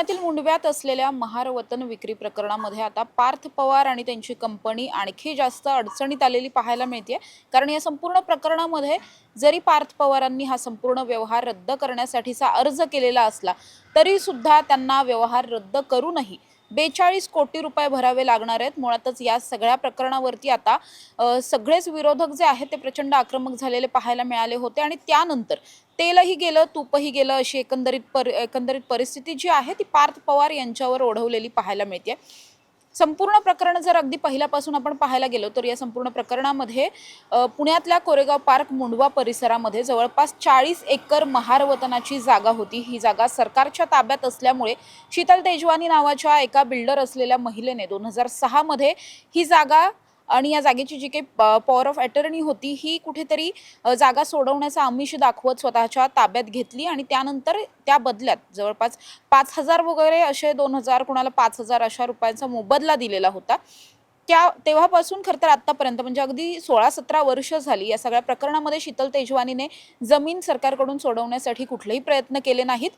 पुण्यातील मुंडव्यात असलेल्या महार वतन विक्री प्रकरणामध्ये आता पार्थ पवार आणि त्यांची कंपनी आणखी जास्त अडचणीत आलेली पाहायला मिळते कारण या संपूर्ण प्रकरणामध्ये जरी पार्थ पवारांनी हा संपूर्ण व्यवहार रद्द करण्यासाठीचा अर्ज केलेला असला तरी सुद्धा त्यांना व्यवहार रद्द करूनही बेचाळीस कोटी रुपये भरावे लागणार आहेत. मुळातच या सगळ्या प्रकरणावरती आता सगळेच विरोधक जे आहेत ते प्रचंड आक्रमक झालेले पाहायला मिळाले होते आणि त्यानंतर तेलही गेलं तूपही गेलं अशी एकंदरीत पर एकंदरीत परिस्थिती जी आहे ती पार्थ पवार यांच्यावर ओढवलेली पाहायला मिळते. संपूर्ण प्रकरण जर अगदी पहिल्यापासून आपण पाहायला गेलो तर या संपूर्ण प्रकरणामध्ये पुण्यातल्या कोरेगाव पार्क मुंडवा परिसरामध्ये जवळपास चाळीस एकर महारवतनाची जागा होती. ही जागा सरकारच्या ताब्यात असल्यामुळे शीतल तेजवानी नावाच्या एका बिल्डर असलेल्या महिलेने दोन हजार सहामध्ये ही जागा आणि या जागेची जी काही पॉवर ऑफ अटर्नी होती ही कुठेतरी जागा सोडवण्याचा आमिष दाखवत स्वतःच्या ताब्यात घेतली आणि त्यानंतर त्या बदल्यात जवळपास पाच हजार वगैरे असे दोन हजार कोणाला पाच हजार अशा रुपयांचा मोबदला दिलेला होता. त्या तेव्हापासून खरं तर आत्तापर्यंत म्हणजे अगदी सोळा सतरा वर्ष झाली या सगळ्या प्रकरणामध्ये शीतल तेजवानीने जमीन सरकारकडून सोडवण्यासाठी कुठलेही प्रयत्न केले नाहीत.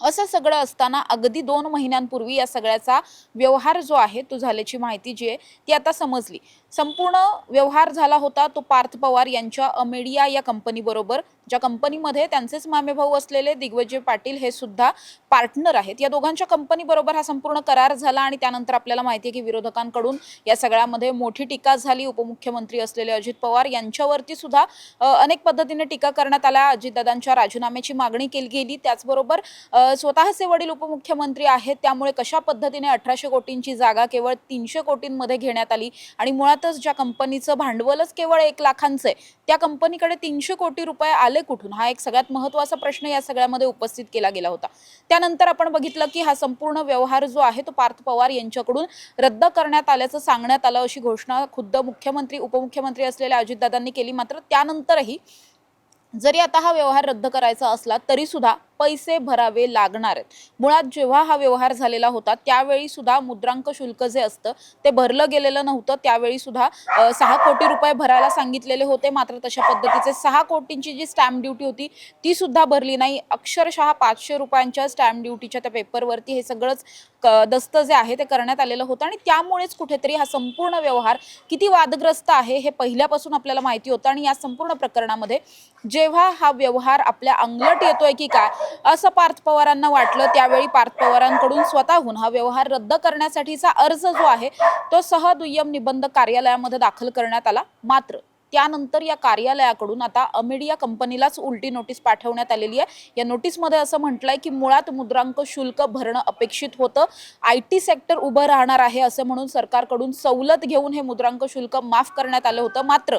असं सगळं असताना अगदी दोन महिन्यांपूर्वी या सगळ्याचा व्यवहार जो आहे तो झाल्याची माहिती जी आहे ती आता समजली. संपूर्ण व्यवहार झाला होता तो पार्थ पवार यांच्या अमेडिया या कंपनीबरोबर ज्या कंपनीमध्ये त्यांचेच मामेभाऊ असलेले दिग्विजय पाटील हे सुद्धा पार्टनर आहेत. या दोघांच्या कंपनीबरोबर हा संपूर्ण करार झाला आणि त्यानंतर आपल्याला माहिती आहे की विरोधकांकडून या सगळ्यामध्ये मोठी टीका झाली. उपमुख्यमंत्री असलेले अजित पवार यांच्यावरती सुद्धा अनेक पद्धतीने टीका करण्यात आल्या. अजितदादांच्या राजीनाम्याची मागणी केली गेली. त्याचबरोबर स्वतःचे वडील उपमुख्यमंत्री आहेत. त्यामुळे कशा पद्धतीने अठराशे कोटींची जागा केवळ तीनशे कोटींमध्ये घेण्यात आली आणि मुळात मुळातच ज्या कंपनीचं भांडवलच केवळ एक लाखांचं आहे त्या कंपनीकडे तीनशे कोटी रुपये आले कुठून? हा एक सगळ्यात महत्त्वाचा प्रश्न या सगळ्यामध्ये उपस्थित केला गेला होता. त्यानंतर आपण बघितलं की हा संपूर्ण व्यवहार जो आहे तो पार्थ पवार यांच्याकडून रद्द करण्यात आल्याचं सांगण्यात आलं. अशी घोषणा खुद्द मुख्यमंत्री उपमुख्यमंत्री असलेल्या अजितदादांनी केली. मात्र त्यानंतरही जरी आता हा व्यवहार रद्द करायचा असला तरी सुद्धा पैसे भरावे लागणार आहेत. मुळात जेव्हा हा व्यवहार झालेला होता त्यावेळी सुद्धा मुद्रांक शुल्क जे असतं ते भरलं गेलेलं नव्हतं. त्यावेळी सुद्धा सहा कोटी रुपये भरायला सांगितलेले होते. मात्र तशा पद्धतीचे सहा कोटींची जी स्टॅम्प ड्युटी होती ती सुद्धा भरली नाही. अक्षरशः पाचशे रुपयांच्या स्टॅम्प ड्युटीच्या त्या पेपरवरती हे सगळंच क- दस्त जे आहे ते करण्यात आलेलं होतं. आणि त्यामुळेच कुठेतरी हा संपूर्ण व्यवहार किती वादग्रस्त आहे हे पहिल्यापासून आपल्याला माहिती होतं. आणि या संपूर्ण प्रकरणामध्ये जेव्हा हा व्यवहार आपल्या अंगलट येतोय की काय असं पार्थ पवारांना वाटलं. त्यावेळी पार्थ पवारांकडून स्वतःहून हा व्यवहार रद्द करण्यासाठीचा अर्ज जो आहे तो सहदुय्यम निबंध कार्यालयामध्ये दाखल करण्यात आला. मात्र त्यानंतर या कार्यालयाकडून आता अमेडिया कंपनीलाच उलटी नोटीस पाठवण्यात आलेली आहे. या नोटीसमध्ये असं म्हटलंय की मुळात मुद्रांक शुल्क भरणं अपेक्षित होतं. आय टी सेक्टर उभं राहणार आहे असं म्हणून सरकारकडून सवलत घेऊन हे मुद्रांक शुल्क माफ करण्यात आलं होतं. मात्र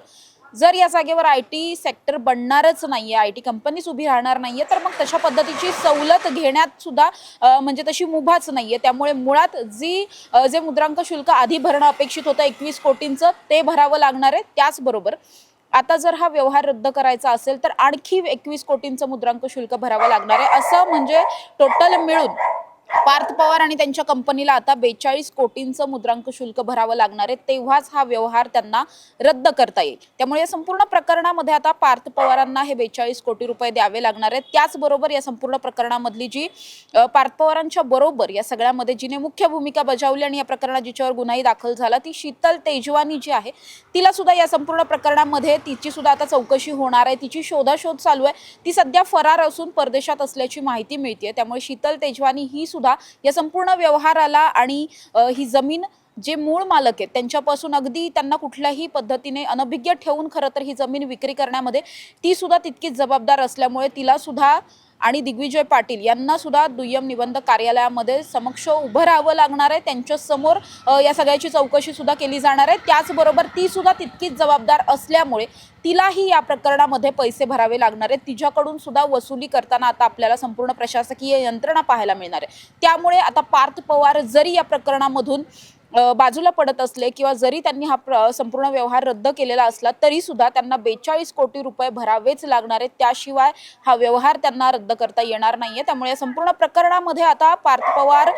जर या जागेवर आय टी सेक्टर बनणारच नाहीये आय टी कंपनीच उभी राहणार नाहीये तर मग तशा पद्धतीची सवलत घेण्यात सुद्धा म्हणजे तशी मुभाच नाहीये. त्यामुळे मुळात जी जे मुद्रांक शुल्क आधी भरणं अपेक्षित होतं एकवीस कोटींचं ते भरावं लागणार आहे त्याचबरोबर आता जर हा व्यवहार रद्द करायचा असेल तर आणखी एकवीस कोटींचं मुद्रांक शुल्क भरावं लागणार आहे. असं म्हणजे टोटल मिळून पार्थ पवार आणि त्यांच्या कंपनीला आता बेचाळीस कोटींचं मुद्रांक शुल्क भरावं लागणार आहे. तेव्हाच हा व्यवहार त्यांना रद्द करता येईल. त्यामुळे या संपूर्ण प्रकरणामध्ये आता पार्थ पवारांना हे बेचाळीस कोटी रुपये द्यावे लागणार आहेत. त्याचबरोबर या संपूर्ण प्रकरणामधली जी पार्थ पवारांच्या बरोबर या सगळ्यामध्ये जिने मुख्य भूमिका बजावली आणि या प्रकरणात जिच्यावर गुन्हाही दाखल झाला ती शीतल तेजवानी जी आहे तिला सुद्धा या संपूर्ण प्रकरणामध्ये तिची सुद्धा आता चौकशी होणार आहे. तिची शोधाशोध चालू आहे. ती सध्या फरार असून परदेशात असल्याची माहिती मिळते त्यामुळे शीतल तेजवानी ही सुद्धा या संपूर्ण व्यवहाराला आणि ही जमीन जे मूळ मालक आहेत त्यांच्यापासून अगदी त्यांना कुठल्याही पद्धतीने अनभिज्ञ ठेवून खरं तर ही जमीन विक्री करण्यामध्ये ती सुद्धा तितकीच जबाबदार असल्यामुळे तिला सुद्धा आणि दिग्विजय पाटील यांना सुद्धा दुय्यम निबंध कार्यालयामध्ये समक्ष उभं राहावं लागणार आहे. त्यांच्यासमोर या सगळ्याची चौकशी सुद्धा केली जाणार आहे. त्याचबरोबर ती सुद्धा तितकीच जबाबदार असल्यामुळे तिलाही या प्रकरणामध्ये पैसे भरावे लागणार आहेत. तिच्याकडून सुद्धा वसुली करताना आता आपल्याला संपूर्ण प्रशासकीय यंत्रणा पाहायला मिळणार आहे. त्यामुळे आता पार्थ पवार जरी या प्रकरणामधून बाजूला पडत असले किंवा जरी त्यांनी हा संपूर्ण व्यवहार रद्द केलेला असला तरी सुद्धा त्यांना बेचाळीस कोटी रुपये भरावेच लागणार आहेत. त्याशिवाय हा व्यवहार त्यांना रद्द करता येणार नाहीये. त्यामुळे संपूर्ण प्रकरणामध्ये आता पार्थ पवार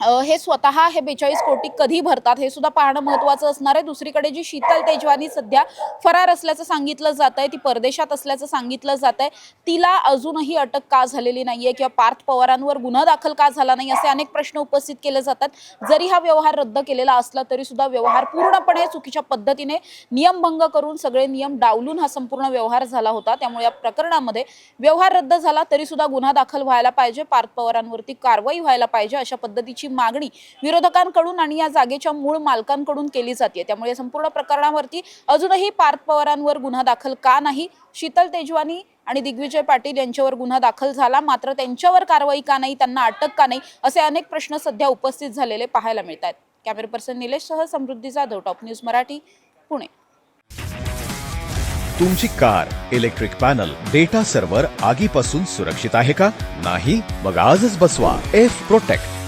हे स्वतः हे बेचाळीस कोटी कधी भरतात हे सुद्धा पाहणं महत्त्वाचं असणार आहे. दुसरीकडे जी शीतल तेजवानी सध्या फरार असल्याचं सांगितलं जात आहे ती परदेशात असल्याचं सांगितलं जात आहे तिला अजूनही अटक का झालेली नाहीये किंवा पार्थ पवारांवर गुन्हा दाखल का झाला नाही असे अनेक प्रश्न उपस्थित केले जातात. जरी हा व्यवहार रद्द केलेला असला तरी सुद्धा व्यवहार पूर्णपणे चुकीच्या पद्धतीने नियमभंग करून सगळे नियम डावलून हा संपूर्ण व्यवहार झाला होता. त्यामुळे या प्रकरणामध्ये व्यवहार रद्द झाला तरी सुद्धा गुन्हा दाखल व्हायला पाहिजे पार्थ पवारांवरती कारवाई व्हायला पाहिजे अशा पद्धतीची मागणी विरोधकांकडून आणि या जागेच्या मूळ मालकांकडून केली जाते. त्यामुळे संपूर्ण प्रकरणावरती अजूनही पार्थ पवारांवर गुन्हा दाखल का नाही? शीतल तेजवानी आणि दिग्विजय पाटील यांच्यावर गुन्हा दाखल झाला. मात्र त्यांच्यावर कारवाई का नाही? त्यांना अटक का नाही? असे अनेक प्रश्न सध्या उपस्थित झालेले पाहायला मिळत आहेत कॅमेरा पर्सन निलेश सह समृद्धी जाधव टॉप न्यूज मराठी पुणे. तुमची car electric panel data server आगीपासून सुरक्षित आहे का? नाही? मग आजच बसवा. F protect.